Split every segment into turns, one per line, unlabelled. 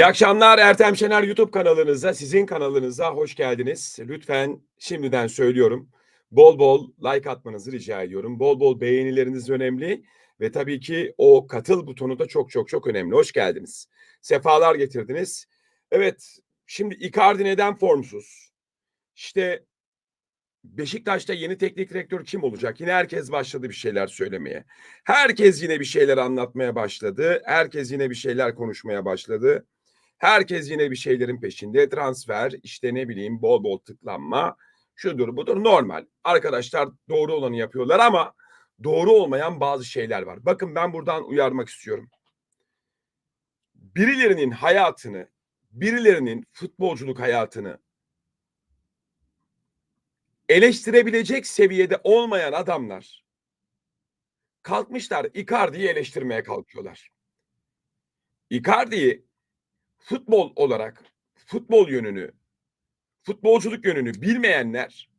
İyi akşamlar Ertem Şener YouTube kanalınıza, sizin kanalınıza hoş geldiniz. Lütfen şimdiden söylüyorum. Bol bol like atmanızı rica ediyorum. Bol bol beğenileriniz önemli ve tabii ki o katıl butonu da çok çok çok önemli. Hoş geldiniz. Sefalar getirdiniz. Evet, şimdi Icardi neden formsuz? İşte Beşiktaş'ta yeni teknik direktör kim olacak? Yine herkes başladı bir şeyler söylemeye. Herkes yine bir şeyler anlatmaya başladı. Herkes yine bir şeyler konuşmaya başladı. Herkes yine bir şeylerin peşinde. Transfer, işte ne bileyim bol bol tıklanma, şudur budur normal. Arkadaşlar doğru olanı yapıyorlar ama doğru olmayan bazı şeyler var. Bakın ben buradan uyarmak istiyorum. Birilerinin hayatını, birilerinin futbolculuk hayatını eleştirebilecek seviyede olmayan adamlar kalkmışlar Icardi'yi eleştirmeye kalkıyorlar. Icardi'yi futbol olarak futbol yönünü, futbolculuk yönünü bilmeyenler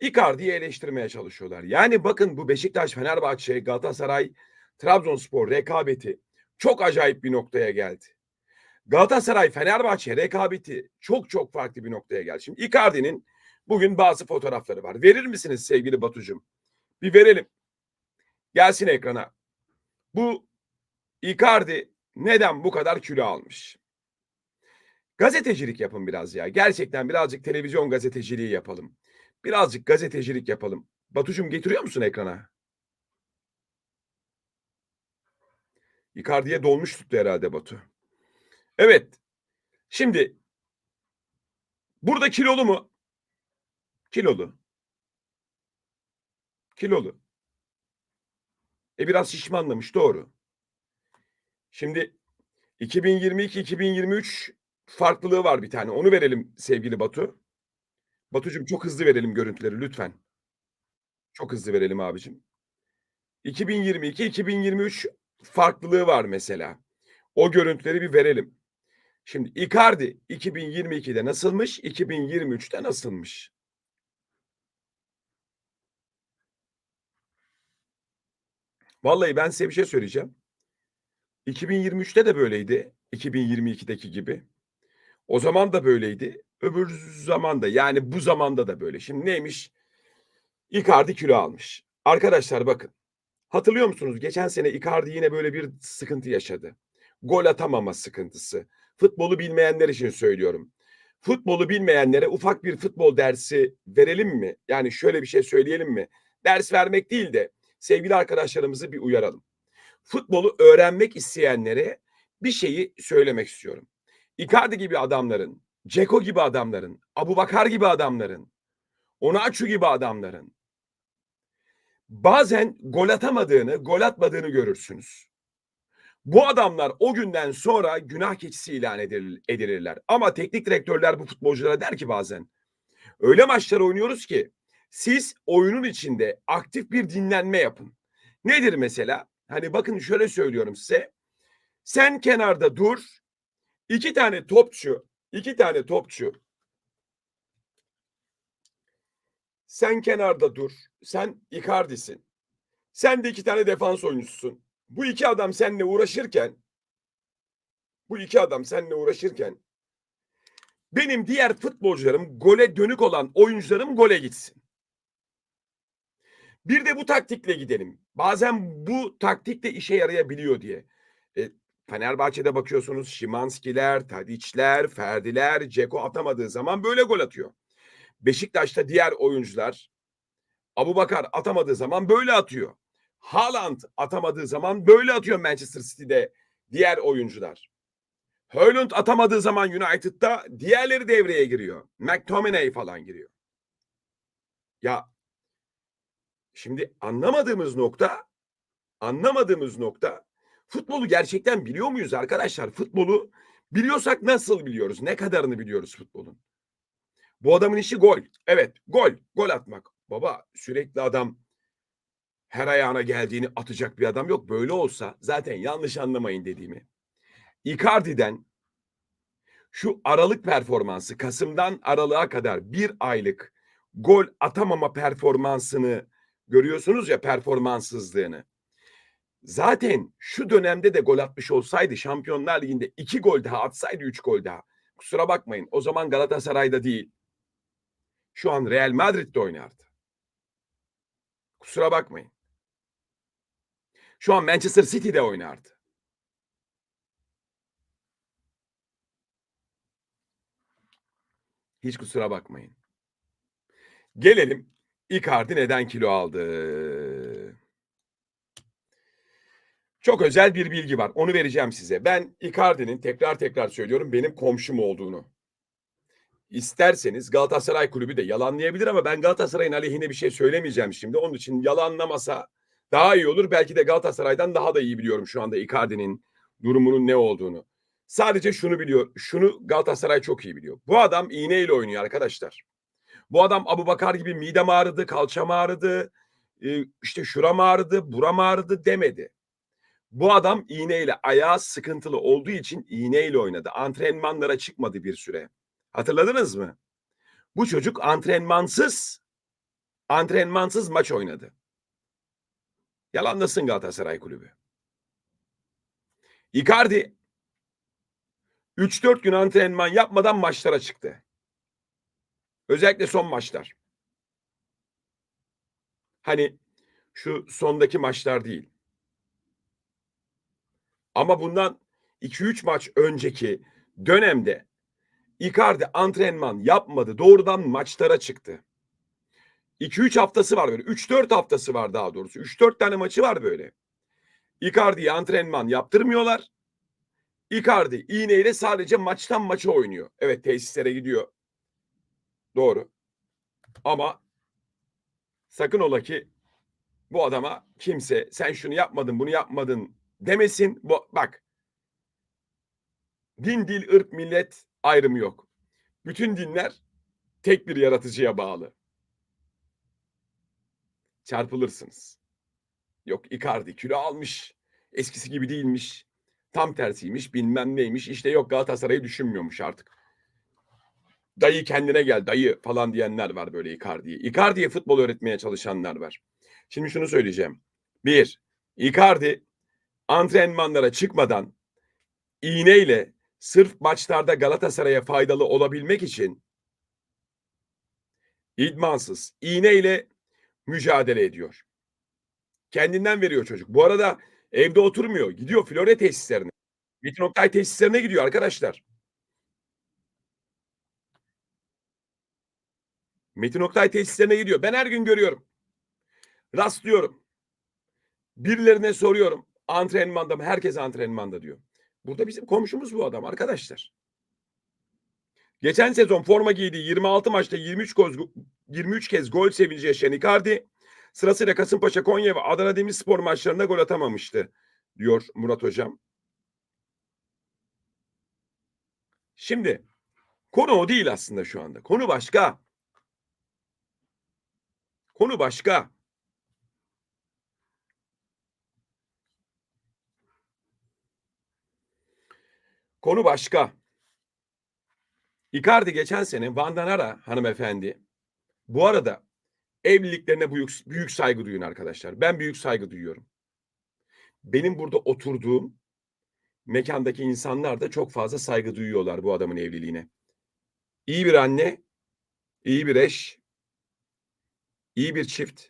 Icardi'yi eleştirmeye çalışıyorlar. Yani bakın bu Beşiktaş, Fenerbahçe, Galatasaray, Trabzonspor rekabeti çok acayip bir noktaya geldi. Galatasaray, Fenerbahçe rekabeti çok çok farklı bir noktaya geldi. Şimdi Icardi'nin bugün bazı fotoğrafları var. Verir misiniz sevgili Batucum? Bir verelim. Gelsin ekrana. Bu Icardi neden bu kadar kilo almış? Gazetecilik yapın biraz ya. Gerçekten birazcık televizyon gazeteciliği yapalım. Birazcık gazetecilik yapalım. Batucum getiriyor musun ekrana? Icardi'ye dolmuş tuttu herhalde Batu. Evet. Şimdi burada kilolu mu? Kilolu. Kilolu. E biraz şişmanlamış doğru. Şimdi 2022-2023 farklılığı var bir tane. Onu verelim sevgili Batu. Batucuğum çok hızlı verelim görüntüleri lütfen. Çok hızlı verelim abicim. 2022-2023 farklılığı var mesela. O görüntüleri bir verelim. Şimdi Icardi 2022'de nasılmış, 2023'te nasılmış? Vallahi ben size bir şey söyleyeceğim. 2023'te de böyleydi. 2022'deki gibi. O zaman da böyleydi. Öbür zaman da yani bu zamanda da böyle. Şimdi neymiş? Icardi kilo almış. Arkadaşlar bakın. Hatırlıyor musunuz? Geçen sene Icardi yine böyle bir sıkıntı yaşadı. Gol atamama sıkıntısı. Futbolu bilmeyenler için söylüyorum. Futbolu bilmeyenlere ufak bir futbol dersi verelim mi? Yani şöyle bir şey söyleyelim mi? Ders vermek değil de sevgili arkadaşlarımızı bir uyaralım. Futbolu öğrenmek isteyenlere bir şeyi söylemek istiyorum. Icardi gibi adamların, Ceko gibi adamların, Abu Bakar gibi adamların, Onaçu gibi adamların bazen gol atamadığını, gol atmadığını görürsünüz. Bu adamlar o günden sonra günah keçisi ilan edilirler. Ama teknik direktörler bu futbolculara der ki bazen öyle maçlar oynuyoruz ki siz oyunun içinde aktif bir dinlenme yapın. Nedir mesela? Hani bakın şöyle söylüyorum size. Sen kenarda dur. İki tane topçu, iki tane topçu. Sen kenarda dur. Sen Icardi'sin. Sen de iki tane defans oyuncususun. Bu iki adam seninle uğraşırken bu iki adam seninle uğraşırken benim diğer futbolcularım gole dönük olan oyuncularım gole gitsin. Bir de bu taktikle gidelim. Bazen bu taktik de işe yarayabiliyor diye. E, Fenerbahçe'de bakıyorsunuz Şimanskiler, Tadiçler, Ferdiler, Ceko atamadığı zaman böyle gol atıyor. Beşiktaş'ta diğer oyuncular Abu Bakar atamadığı zaman böyle atıyor. Haaland atamadığı zaman böyle atıyor Manchester City'de diğer oyuncular. Haaland atamadığı zaman United'da diğerleri devreye giriyor. McTominay falan giriyor. Ya şimdi anlamadığımız nokta anlamadığımız nokta futbolu gerçekten biliyor muyuz arkadaşlar? Futbolu biliyorsak nasıl biliyoruz? Ne kadarını biliyoruz futbolun? Bu adamın işi gol. Evet gol. Gol atmak. Baba sürekli adam her ayağına geldiğini atacak bir adam yok. Böyle olsa zaten yanlış anlamayın dediğimi. Icardi'den şu Aralık performansı Kasım'dan Aralık'a kadar bir aylık gol atamama performansını görüyorsunuz ya performanssızlığını. Zaten şu dönemde de gol atmış olsaydı Şampiyonlar Ligi'nde iki gol daha atsaydı üç gol daha. Kusura bakmayın o zaman Galatasaray'da değil. Şu an Real Madrid'de oynardı. Kusura bakmayın. Şu an Manchester City'de oynardı. Hiç kusura bakmayın. Gelelim Icardi neden kilo aldı? Çok özel bir bilgi var. Onu vereceğim size. Ben Icardi'nin tekrar tekrar söylüyorum benim komşum olduğunu. İsterseniz Galatasaray kulübü de yalanlayabilir ama ben Galatasaray'ın aleyhine bir şey söylemeyeceğim şimdi. Onun için yalanlamasa daha iyi olur. Belki de Galatasaray'dan daha da iyi biliyorum şu anda Icardi'nin durumunun ne olduğunu. Sadece şunu biliyor. Şunu Galatasaray çok iyi biliyor. Bu adam iğneyle oynuyor arkadaşlar. Bu adam Abu Bakar gibi midem ağrıdı, kalçam ağrıdı, e, işte şuram ağrıdı, buram ağrıdı demedi. Bu adam iğneyle ayağı sıkıntılı olduğu için iğneyle oynadı. Antrenmanlara çıkmadı bir süre. Hatırladınız mı? Bu çocuk antrenmansız antrenmansız maç oynadı. Yalanlasın Galatasaray kulübü. Icardi 3-4 gün antrenman yapmadan maçlara çıktı. Özellikle son maçlar. Hani şu sondaki maçlar değil. Ama bundan 2-3 maç önceki dönemde Icardi antrenman yapmadı. Doğrudan maçlara çıktı. 2-3 haftası var böyle. 3-4 haftası var daha doğrusu. 3-4 tane maçı var böyle. Icardi'ye antrenman yaptırmıyorlar. Icardi iğneyle sadece maçtan maça oynuyor. Evet tesislere gidiyor. Doğru. Ama sakın ola ki bu adama kimse sen şunu yapmadın bunu yapmadın demesin. Bu, bak din dil ırk millet ayrımı yok. Bütün dinler tek bir yaratıcıya bağlı. Çarpılırsınız. Yok Icardi kilo almış. Eskisi gibi değilmiş. Tam tersiymiş bilmem neymiş. İşte yok Galatasaray'ı düşünmüyormuş artık. Dayı kendine gel dayı falan diyenler var böyle Icardi'ye. Icardi'ye futbol öğretmeye çalışanlar var. Şimdi şunu söyleyeceğim. Bir, Icardi antrenmanlara çıkmadan iğneyle sırf maçlarda Galatasaray'a faydalı olabilmek için idmansız iğneyle mücadele ediyor. Kendinden veriyor çocuk. Bu arada evde oturmuyor. Gidiyor Flore tesislerine. Metin Oktay tesislerine gidiyor arkadaşlar. Metin Oktay tesislerine gidiyor. Ben her gün görüyorum. Rastlıyorum. Birilerine soruyorum. Antrenmanda mı? Herkes antrenmanda diyor. Burada bizim komşumuz bu adam arkadaşlar. Geçen sezon forma giydiği 26 maçta 23 kez, 23 kez gol sevinci yaşayan Icardi sırasıyla Kasımpaşa, Konya ve Adana Demirspor maçlarında gol atamamıştı diyor Murat Hocam. Şimdi konu o değil aslında şu anda. Konu başka. Konu başka. Konu başka. Icardi geçen sene Vandanara hanımefendi bu arada evliliklerine büyük, büyük saygı duyun arkadaşlar. Ben büyük saygı duyuyorum. Benim burada oturduğum mekandaki insanlar da çok fazla saygı duyuyorlar bu adamın evliliğine. İyi bir anne, iyi bir eş, iyi bir çift.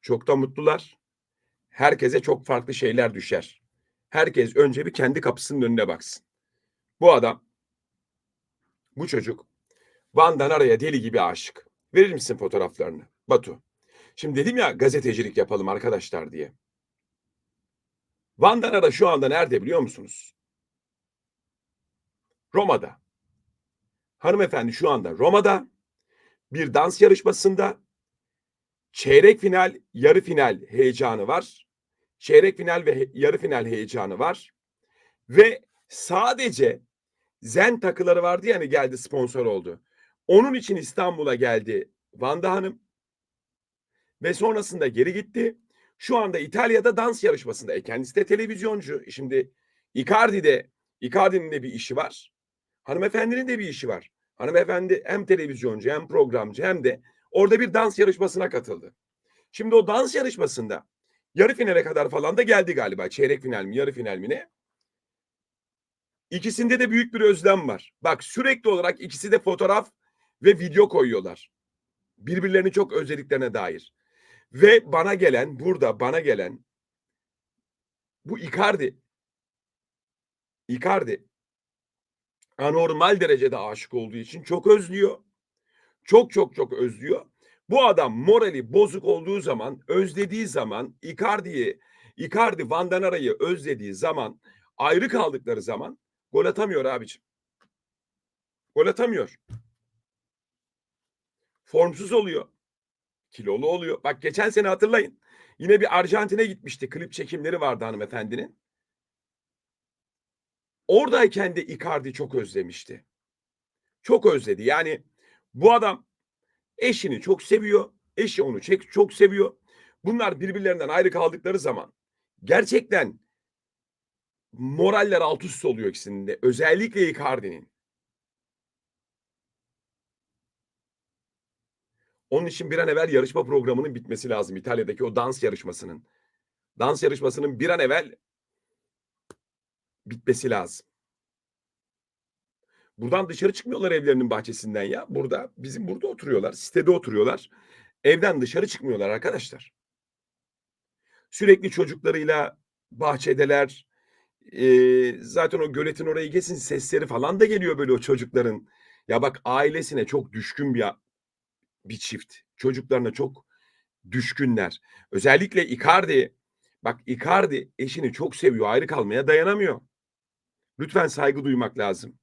Çok da mutlular. Herkese çok farklı şeyler düşer. Herkes önce bir kendi kapısının önüne baksın. Bu adam, bu çocuk Van'dan araya deli gibi aşık. Verir misin fotoğraflarını Batu? Şimdi dedim ya gazetecilik yapalım arkadaşlar diye. Van'dan ara şu anda nerede biliyor musunuz? Roma'da. Hanımefendi şu anda Roma'da bir dans yarışmasında çeyrek final, yarı final heyecanı var. Çeyrek final ve yarı final heyecanı var. Ve sadece Zen takıları vardı yani geldi sponsor oldu. Onun için İstanbul'a geldi Vanda Hanım. Ve sonrasında geri gitti. Şu anda İtalya'da dans yarışmasında. E kendisi de televizyoncu. Şimdi Icardi'de, Icardi'nin de bir işi var. Hanımefendinin de bir işi var. Hanımefendi hem televizyoncu hem programcı hem de orada bir dans yarışmasına katıldı. Şimdi o dans yarışmasında Yarı finale kadar falan da geldi galiba. Çeyrek final mi, yarı final mi ne? İkisinde de büyük bir özlem var. Bak sürekli olarak ikisi de fotoğraf ve video koyuyorlar. Birbirlerini çok özlediklerine dair. Ve bana gelen, burada bana gelen bu Icardi. Icardi anormal derecede aşık olduğu için çok özlüyor. Çok çok çok özlüyor. Bu adam morali bozuk olduğu zaman, özlediği zaman, Icardi'yi, Icardi Van Danara'yı özlediği zaman, ayrı kaldıkları zaman gol atamıyor abicim. Gol atamıyor. Formsuz oluyor. Kilolu oluyor. Bak geçen sene hatırlayın. Yine bir Arjantin'e gitmişti. Klip çekimleri vardı hanımefendinin. Oradayken de Icardi çok özlemişti. Çok özledi. Yani bu adam eşini çok seviyor. Eşi onu çok, seviyor. Bunlar birbirlerinden ayrı kaldıkları zaman gerçekten moraller alt üst oluyor ikisinin de. Özellikle Icardi'nin. Onun için bir an evvel yarışma programının bitmesi lazım. İtalya'daki o dans yarışmasının. Dans yarışmasının bir an evvel bitmesi lazım. Buradan dışarı çıkmıyorlar evlerinin bahçesinden ya. Burada bizim burada oturuyorlar. Sitede oturuyorlar. Evden dışarı çıkmıyorlar arkadaşlar. Sürekli çocuklarıyla bahçedeler. Ee, zaten o göletin orayı geçsin sesleri falan da geliyor böyle o çocukların. Ya bak ailesine çok düşkün bir bir çift. Çocuklarına çok düşkünler. Özellikle Icardi. Bak Icardi eşini çok seviyor. Ayrı kalmaya dayanamıyor. Lütfen saygı duymak lazım.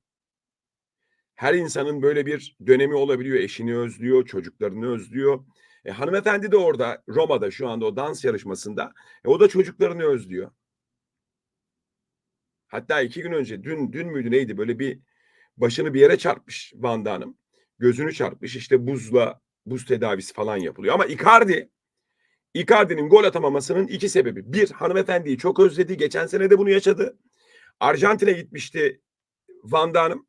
Her insanın böyle bir dönemi olabiliyor. Eşini özlüyor, çocuklarını özlüyor. E, hanımefendi de orada Roma'da şu anda o dans yarışmasında. E, o da çocuklarını özlüyor. Hatta iki gün önce dün dün müydü neydi böyle bir başını bir yere çarpmış Vanda Hanım. Gözünü çarpmış işte buzla buz tedavisi falan yapılıyor. Ama Icardi Icardi'nin gol atamamasının iki sebebi. Bir, hanımefendiyi çok özledi. Geçen sene de bunu yaşadı. Arjantin'e gitmişti Vanda Hanım.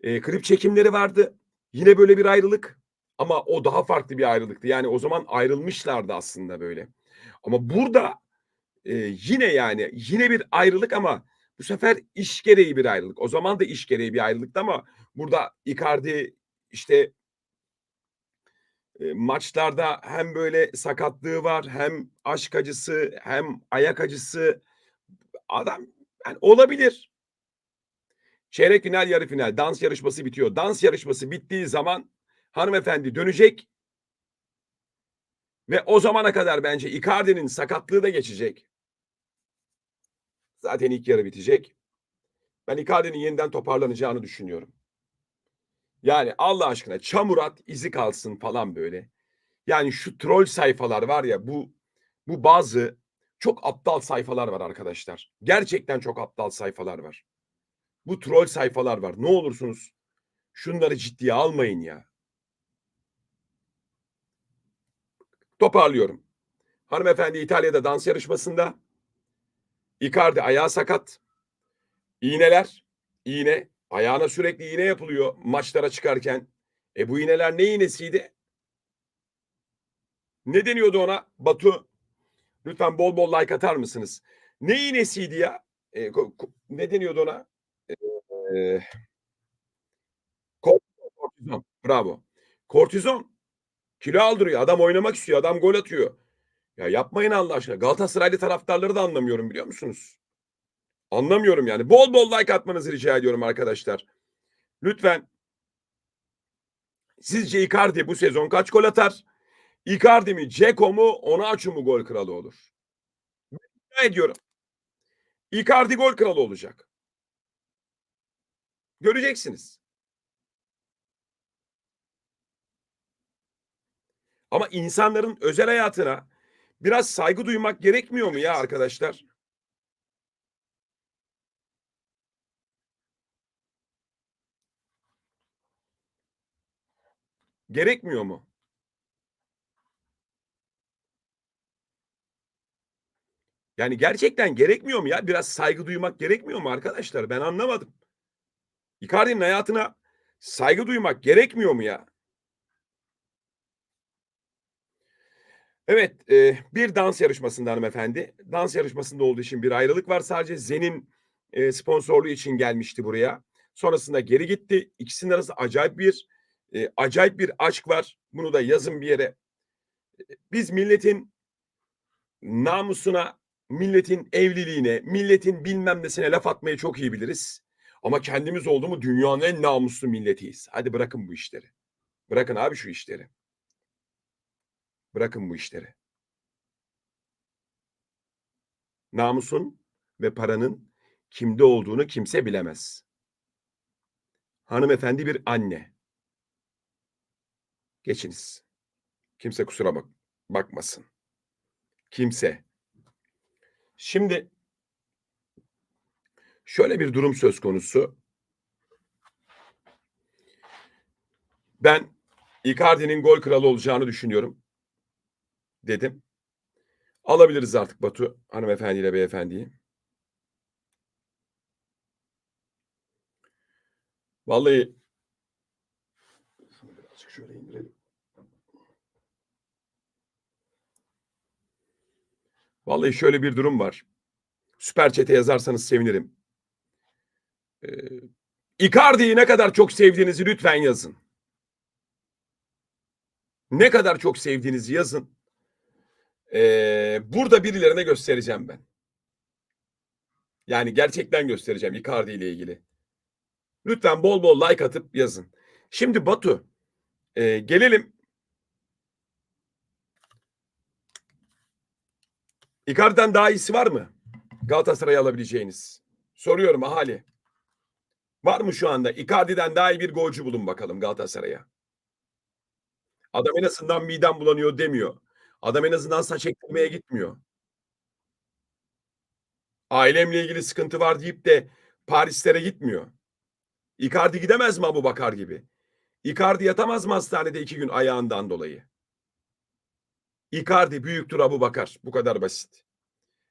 E, klip çekimleri vardı. Yine böyle bir ayrılık. Ama o daha farklı bir ayrılıktı. Yani o zaman ayrılmışlardı aslında böyle. Ama burada e, yine yani yine bir ayrılık ama bu sefer iş gereği bir ayrılık. O zaman da iş gereği bir ayrılıktı ama burada Icardi işte e, maçlarda hem böyle sakatlığı var hem aşk acısı hem ayak acısı adam yani olabilir. Çeyrek final, yarı final, dans yarışması bitiyor. Dans yarışması bittiği zaman hanımefendi dönecek ve o zamana kadar bence Icardi'nin sakatlığı da geçecek. Zaten ilk yarı bitecek. Ben Icardi'nin yeniden toparlanacağını düşünüyorum. Yani Allah aşkına çamurat izi kalsın falan böyle. Yani şu troll sayfalar var ya bu bu bazı çok aptal sayfalar var arkadaşlar. Gerçekten çok aptal sayfalar var. Bu troll sayfalar var. Ne olursunuz şunları ciddiye almayın ya. Toparlıyorum. Hanımefendi İtalya'da dans yarışmasında Icardi ayağı sakat. İğneler, iğne, ayağına sürekli iğne yapılıyor maçlara çıkarken. E bu iğneler ne iğnesiydi? Ne deniyordu ona? Batu lütfen bol bol like atar mısınız? Ne iğnesiydi ya? E, ne deniyordu ona? E, kortizon. Bravo. Kortizon. Kilo aldırıyor. Adam oynamak istiyor. Adam gol atıyor. Ya yapmayın Allah aşkına. Galatasaraylı taraftarları da anlamıyorum biliyor musunuz? Anlamıyorum yani. Bol bol like atmanızı rica ediyorum arkadaşlar. Lütfen. Sizce Icardi bu sezon kaç gol atar? Icardi mi, Ceko mu, Onaçu mu gol kralı olur? Ne ediyorum. Icardi gol kralı olacak. Göreceksiniz. Ama insanların özel hayatına biraz saygı duymak gerekmiyor mu ya arkadaşlar? Gerekmiyor mu? Yani gerçekten gerekmiyor mu ya? Biraz saygı duymak gerekmiyor mu arkadaşlar? Ben anlamadım. Icardi'nin hayatına saygı duymak gerekmiyor mu ya? Evet, eee, bir dans yarışmasında hanımefendi. Dans yarışmasında olduğu için bir ayrılık var. Sadece Zen'in, eee, sponsorluğu için gelmişti buraya. Sonrasında geri gitti. İkisinin arasında acayip bir, eee, acayip bir aşk var. Bunu da yazın bir yere. Biz milletin namusuna, milletin evliliğine, milletin bilmem nesine laf atmayı çok iyi biliriz. Ama kendimiz oldu mu dünyanın en namuslu milletiyiz. Hadi bırakın bu işleri. Bırakın abi şu işleri. Bırakın bu işleri. Namusun ve paranın kimde olduğunu kimse bilemez. Hanımefendi bir anne. Geçiniz. Kimse kusura bak bakmasın. Kimse. Şimdi şöyle bir durum söz konusu. Ben Icardi'nin gol kralı olacağını düşünüyorum dedim. Alabiliriz artık Batu hanımefendiyle beyefendiyi. Vallahi Şunu birazcık şöyle indirelim. Vallahi şöyle bir durum var. Süper Chat'e yazarsanız sevinirim. Eee, Icardi'yi ne kadar çok sevdiğinizi lütfen yazın. Ne kadar çok sevdiğinizi yazın. Eee, burada birilerine göstereceğim ben. Yani gerçekten göstereceğim Icardi ile ilgili. Lütfen bol bol like atıp yazın. Şimdi Batu, eee, gelelim Icardi'den daha iyisi var mı? Galatasaray'a alabileceğiniz. Soruyorum ahali. Var mı şu anda? Icardi'den daha iyi bir golcü bulun bakalım Galatasaray'a. Adam en azından midem bulanıyor demiyor. Adam en azından saç ektirmeye gitmiyor. Ailemle ilgili sıkıntı var deyip de Parislere gitmiyor. Icardi gidemez mi Abubakar gibi? Icardi yatamaz mı hastanede iki gün ayağından dolayı? Icardi büyüktür Abubakar. Bu kadar basit.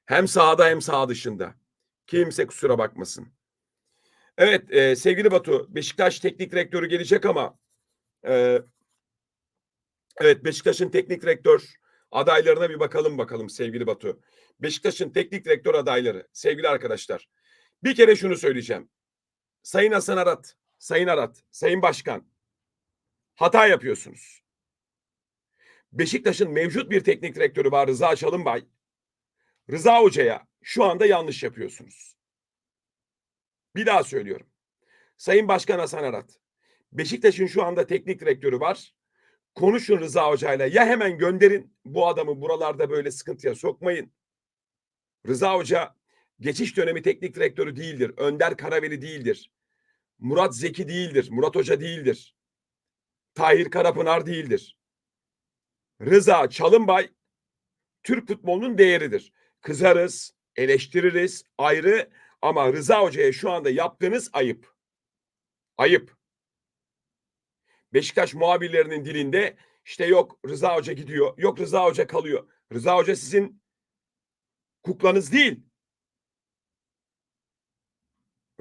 Hem sahada hem saha dışında. Kimse kusura bakmasın. Evet e, sevgili Batu Beşiktaş teknik direktörü gelecek ama e, evet Beşiktaş'ın teknik direktör adaylarına bir bakalım bakalım sevgili Batu. Beşiktaş'ın teknik direktör adayları sevgili arkadaşlar. Bir kere şunu söyleyeceğim. Sayın Hasan Arat, Sayın Arat, Sayın Başkan hata yapıyorsunuz. Beşiktaş'ın mevcut bir teknik direktörü var Rıza Çalınbay. Rıza Hoca'ya şu anda yanlış yapıyorsunuz. Bir daha söylüyorum. Sayın Başkan Hasan Arat. Beşiktaş'ın şu anda teknik direktörü var. Konuşun Rıza Hoca'yla. Ya hemen gönderin bu adamı buralarda böyle sıkıntıya sokmayın. Rıza Hoca geçiş dönemi teknik direktörü değildir. Önder Karaveli değildir. Murat Zeki değildir. Murat Hoca değildir. Tahir Karapınar değildir. Rıza Çalınbay Türk futbolunun değeridir. Kızarız, eleştiririz ayrı ama Rıza Hoca'ya şu anda yaptığınız ayıp. Ayıp. Beşiktaş muhabirlerinin dilinde işte yok Rıza Hoca gidiyor, yok Rıza Hoca kalıyor. Rıza Hoca sizin kuklanız değil.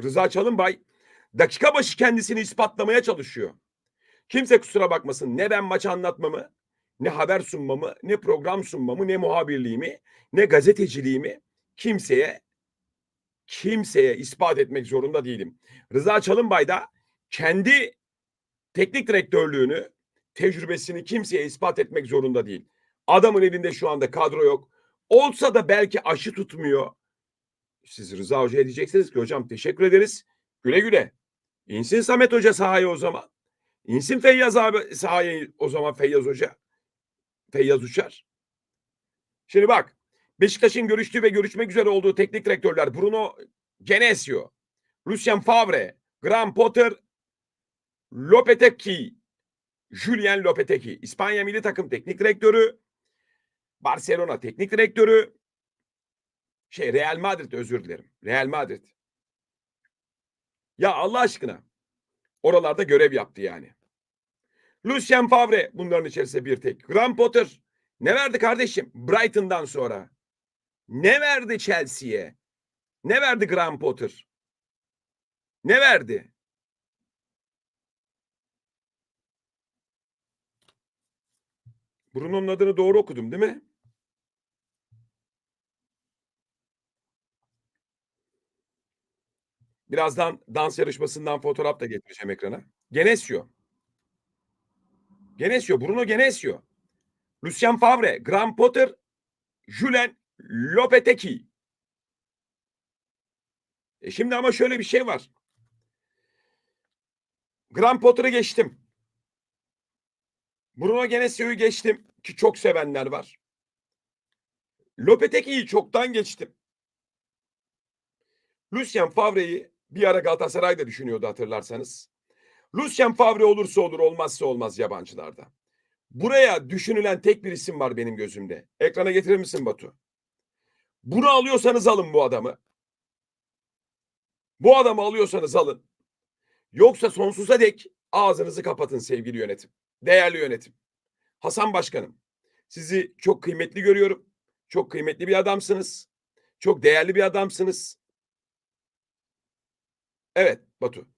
Rıza Çalınbay dakika başı kendisini ispatlamaya çalışıyor. Kimse kusura bakmasın ne ben maç anlatmamı, ne haber sunmamı, ne program sunmamı, ne muhabirliğimi, ne gazeteciliğimi kimseye kimseye ispat etmek zorunda değilim. Rıza Çalınbay da kendi teknik direktörlüğünü, tecrübesini kimseye ispat etmek zorunda değil. Adamın elinde şu anda kadro yok. Olsa da belki aşı tutmuyor. Siz Rıza Hoca'ya diyeceksiniz ki hocam teşekkür ederiz. Güle güle. İnsin Samet Hoca sahaya o zaman. İnsin Feyyaz abi sahaya o zaman Feyyaz Hoca. Feyyaz Uçar. Şimdi bak Beşiktaş'ın görüştüğü ve görüşmek üzere olduğu teknik direktörler Bruno Genesio, Lucien Favre, Graham Potter, Lopetegui, Julien Lopetegui, İspanya milli takım teknik direktörü, Barcelona teknik direktörü, şey Real Madrid özür dilerim. Real Madrid. Ya Allah aşkına oralarda görev yaptı yani. Lucien Favre bunların içerisinde bir tek. Graham Potter ne verdi kardeşim? Brighton'dan sonra. Ne verdi Chelsea'ye? Ne verdi Graham Potter? Ne verdi? Bruno'nun adını doğru okudum değil mi? Birazdan dans yarışmasından fotoğraf da getireceğim ekrana. Genesio. Genesio. Bruno Genesio. Lucien Favre. Graham Potter. Julen Lopetegui. E şimdi ama şöyle bir şey var. Graham Potter'ı geçtim. Bruno Genesio'yu geçtim ki çok sevenler var. Lopetegui'yi çoktan geçtim. Lucien Favre'yi bir ara Galatasaray'da düşünüyordu hatırlarsanız. Lucien Favre olursa olur olmazsa olmaz yabancılarda. Buraya düşünülen tek bir isim var benim gözümde. Ekrana getirir misin Batu? Bunu alıyorsanız alın bu adamı. Bu adamı alıyorsanız alın. Yoksa sonsuza dek ağzınızı kapatın sevgili yönetim. Değerli yönetim. Hasan Başkanım, sizi çok kıymetli görüyorum. Çok kıymetli bir adamsınız. Çok değerli bir adamsınız. Evet Batu.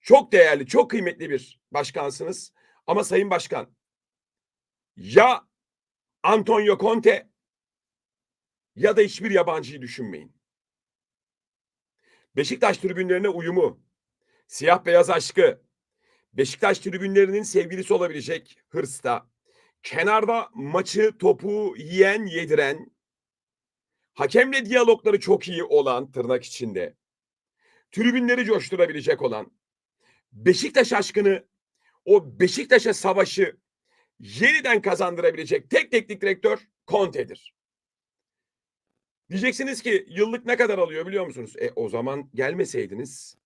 Çok değerli, çok kıymetli bir başkansınız. Ama Sayın Başkan, ya Antonio Conte ya da hiçbir yabancıyı düşünmeyin. Beşiktaş tribünlerine uyumu, siyah beyaz aşkı, Beşiktaş tribünlerinin sevgilisi olabilecek hırsta, kenarda maçı topu yiyen yediren, hakemle diyalogları çok iyi olan tırnak içinde, tribünleri coşturabilecek olan, Beşiktaş aşkını, o Beşiktaş'a savaşı yeniden kazandırabilecek tek teknik direktör Conte'dir. Diyeceksiniz ki yıllık ne kadar alıyor biliyor musunuz? E o zaman gelmeseydiniz.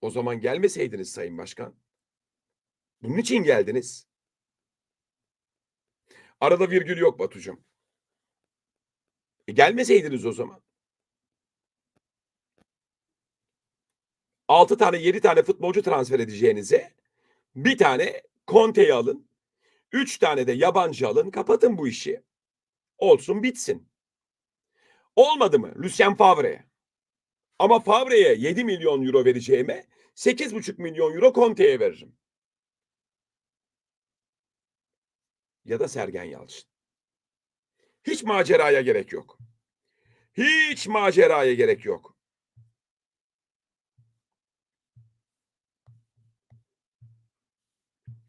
O zaman gelmeseydiniz Sayın Başkan. Bunun için geldiniz. Arada virgül yok Batucuğum. E gelmeseydiniz o zaman. 6 tane 7 tane futbolcu transfer edeceğinize bir tane Conte'yi alın. 3 tane de yabancı alın. Kapatın bu işi. Olsun bitsin. Olmadı mı? Lucien Favre'ye. Ama Favre'ye 7 milyon euro vereceğime 8,5 milyon euro Conte'ye veririm. Ya da Sergen Yalçın. Hiç maceraya gerek yok. Hiç maceraya gerek yok.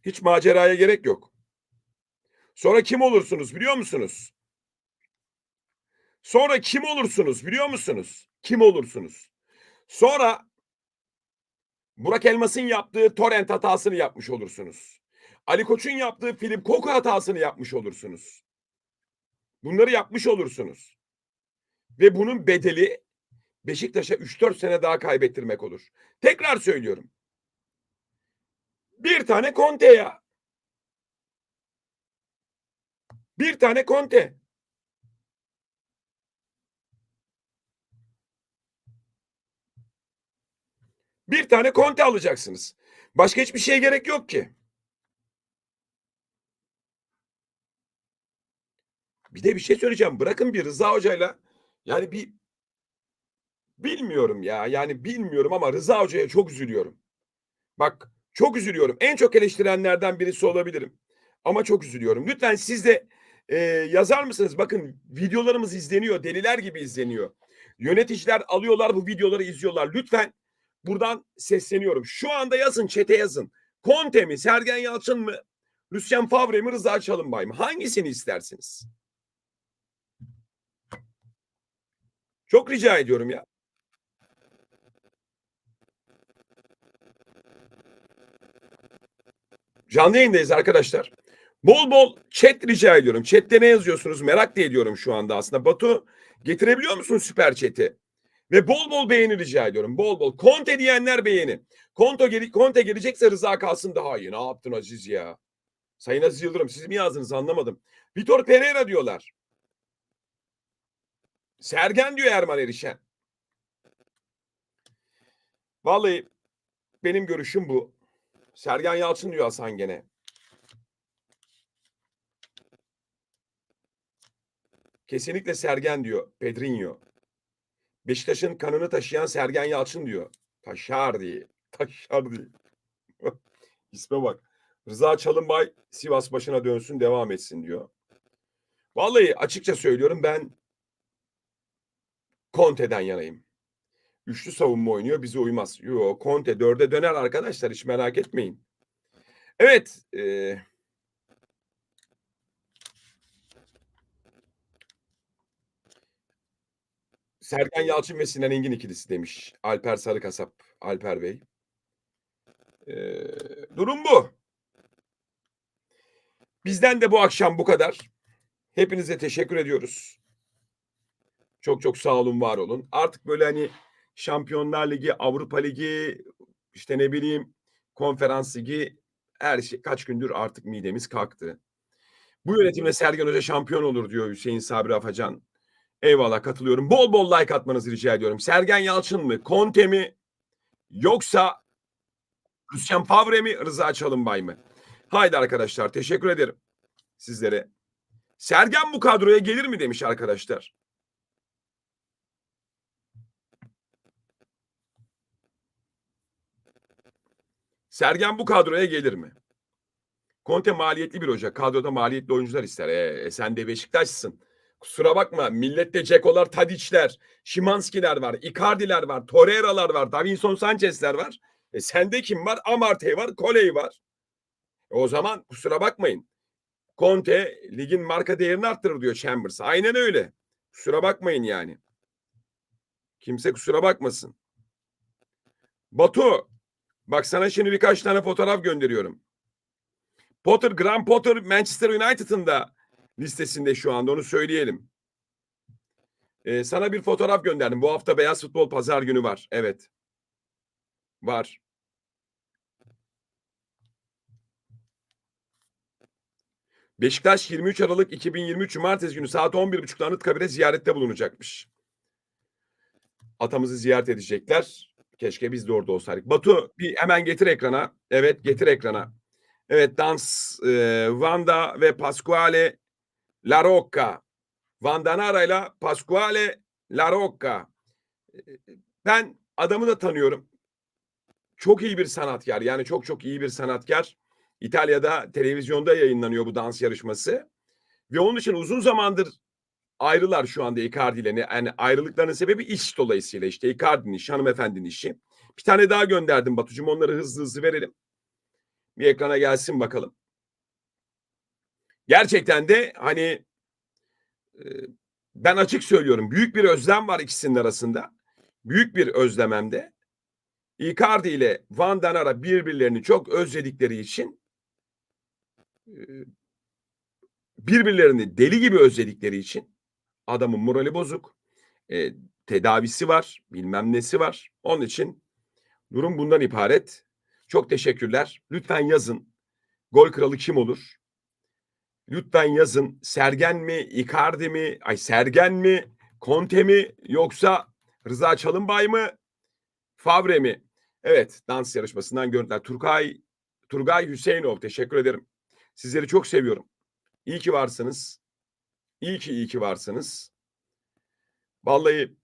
Hiç maceraya gerek yok. Sonra kim olursunuz biliyor musunuz? Sonra kim olursunuz biliyor musunuz? Kim olursunuz? Sonra Burak Elmas'ın yaptığı torrent hatasını yapmış olursunuz. Ali Koç'un yaptığı Philip Koku hatasını yapmış olursunuz. Bunları yapmış olursunuz. Ve bunun bedeli Beşiktaş'a 3-4 sene daha kaybettirmek olur. Tekrar söylüyorum. Bir tane Conte ya. Bir tane Conte. Bir tane Conte alacaksınız. Başka hiçbir şeye gerek yok ki. Bir de bir şey söyleyeceğim. Bırakın bir Rıza Hoca'yla yani bir bilmiyorum ya. Yani bilmiyorum ama Rıza Hoca'ya çok üzülüyorum. Bak çok üzülüyorum. En çok eleştirenlerden birisi olabilirim. Ama çok üzülüyorum. Lütfen siz de e, yazar mısınız? Bakın videolarımız izleniyor. Deliler gibi izleniyor. Yöneticiler alıyorlar bu videoları izliyorlar. Lütfen buradan sesleniyorum. Şu anda yazın çete yazın. Conte mi, Sergen Yalçın mı, Lucien Favre mi, Rıza Çalınbay mı? Hangisini istersiniz? Çok rica ediyorum ya. Canlı yayındayız arkadaşlar. Bol bol chat rica ediyorum. Chat'te ne yazıyorsunuz merak da ediyorum şu anda aslında. Batu getirebiliyor musun süper chat'i? Ve bol bol beğeni rica ediyorum. Bol bol. Conte diyenler beğeni. Conte, gele Conte gelecekse Rıza kalsın daha iyi. Ne yaptın Aziz ya? Sayın Aziz Yıldırım siz mi yazdınız anlamadım. Vitor Pereira diyorlar. Sergen diyor Erman Erişen. Vallahi benim görüşüm bu. Sergen Yalçın diyor Hasan gene. Kesinlikle Sergen diyor Pedrinho. Beşiktaş'ın kanını taşıyan Sergen Yalçın diyor. Taşar diye. Taşar diye. İsme bak. Rıza Çalınbay Sivas başına dönsün devam etsin diyor. Vallahi açıkça söylüyorum ben Conte'den yanayım. Üçlü savunma oynuyor bize uymaz. Yo Conte dörde döner arkadaşlar hiç merak etmeyin. Evet. E, Sergen Yalçın ve Sinan Engin ikilisi demiş. Alper Sarıkasap. Alper Bey. Ee, durum bu. Bizden de bu akşam bu kadar. Hepinize teşekkür ediyoruz. Çok çok sağ olun, var olun. Artık böyle hani Şampiyonlar Ligi, Avrupa Ligi, işte ne bileyim konferans ligi her şey kaç gündür artık midemiz kalktı. Bu yönetimle Sergen Hoca şampiyon olur diyor Hüseyin Sabri Afacan. Eyvallah katılıyorum. Bol bol like atmanızı rica ediyorum. Sergen Yalçın mı, Conte mi yoksa Lucien Favre mi, Rıza Çalınbay mı? Haydi arkadaşlar teşekkür ederim sizlere. Sergen bu kadroya gelir mi demiş arkadaşlar. Sergen bu kadroya gelir mi? Conte maliyetli bir hoca. Kadroda maliyetli oyuncular ister. E, e, sen de Beşiktaş'sın. Kusura bakma. Millette Ceko'lar, Tadiç'ler, Şimanski'ler var, Icardi'ler var, Torreira'lar var, Davinson Sanchez'ler var. E, sende kim var? Amartey var, Koley var. E, o zaman kusura bakmayın. Conte ligin marka değerini arttırır diyor Chambers. Aynen öyle. Kusura bakmayın yani. Kimse kusura bakmasın. Batu Bak sana şimdi birkaç tane fotoğraf gönderiyorum. Potter, Graham Potter Manchester United'ın da listesinde şu anda onu söyleyelim. Ee, sana bir fotoğraf gönderdim. Bu hafta Beyaz Futbol Pazar günü var. Evet. Var. Beşiktaş 23 Aralık 2023 Cumartesi günü saat 11.30'da Anıtkabir'e ziyarette bulunacakmış. Atamızı ziyaret edecekler. Keşke biz de orada olsaydık. Batu bir hemen getir ekrana. Evet getir ekrana. Evet dans e, Vanda ve Pasquale La Rocca. Vandanara ile Pasquale La Rocca. Ben adamı da tanıyorum. Çok iyi bir sanatkar. Yani çok çok iyi bir sanatkar. İtalya'da televizyonda yayınlanıyor bu dans yarışması. Ve onun için uzun zamandır ayrılar şu anda Icardi ile. Yani ayrılıklarının sebebi iş dolayısıyla işte Icardi'nin işi, hanımefendinin işi. Bir tane daha gönderdim Batucuğum. Onları hızlı hızlı verelim. Bir ekrana gelsin bakalım. Gerçekten de hani ben açık söylüyorum. Büyük bir özlem var ikisinin arasında. Büyük bir özlememde. Icardi ile Van Danara birbirlerini çok özledikleri için birbirlerini deli gibi özledikleri için adamın morali bozuk. E, tedavisi var, bilmem nesi var. Onun için durum bundan ibaret. Çok teşekkürler. Lütfen yazın. Gol kralı kim olur? Lütfen yazın. Sergen mi, Icardi mi, ay Sergen mi, Conte mi yoksa Rıza Çalınbay mı, Favre mi? Evet, dans yarışmasından görüntüler. Turgay Turgay Hüseyinov teşekkür ederim. Sizleri çok seviyorum. İyi ki varsınız. İyi ki iyi ki varsınız. Vallahi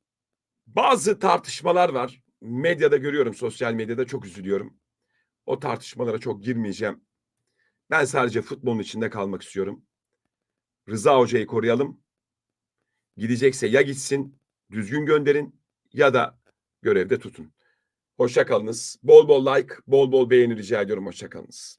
bazı tartışmalar var. Medyada görüyorum, sosyal medyada çok üzülüyorum. O tartışmalara çok girmeyeceğim. Ben sadece futbolun içinde kalmak istiyorum. Rıza Hoca'yı koruyalım. Gidecekse ya gitsin, düzgün gönderin ya da görevde tutun. Hoşça kalınız. Bol bol like, bol bol beğeni rica ediyorum. Hoşça kalınız.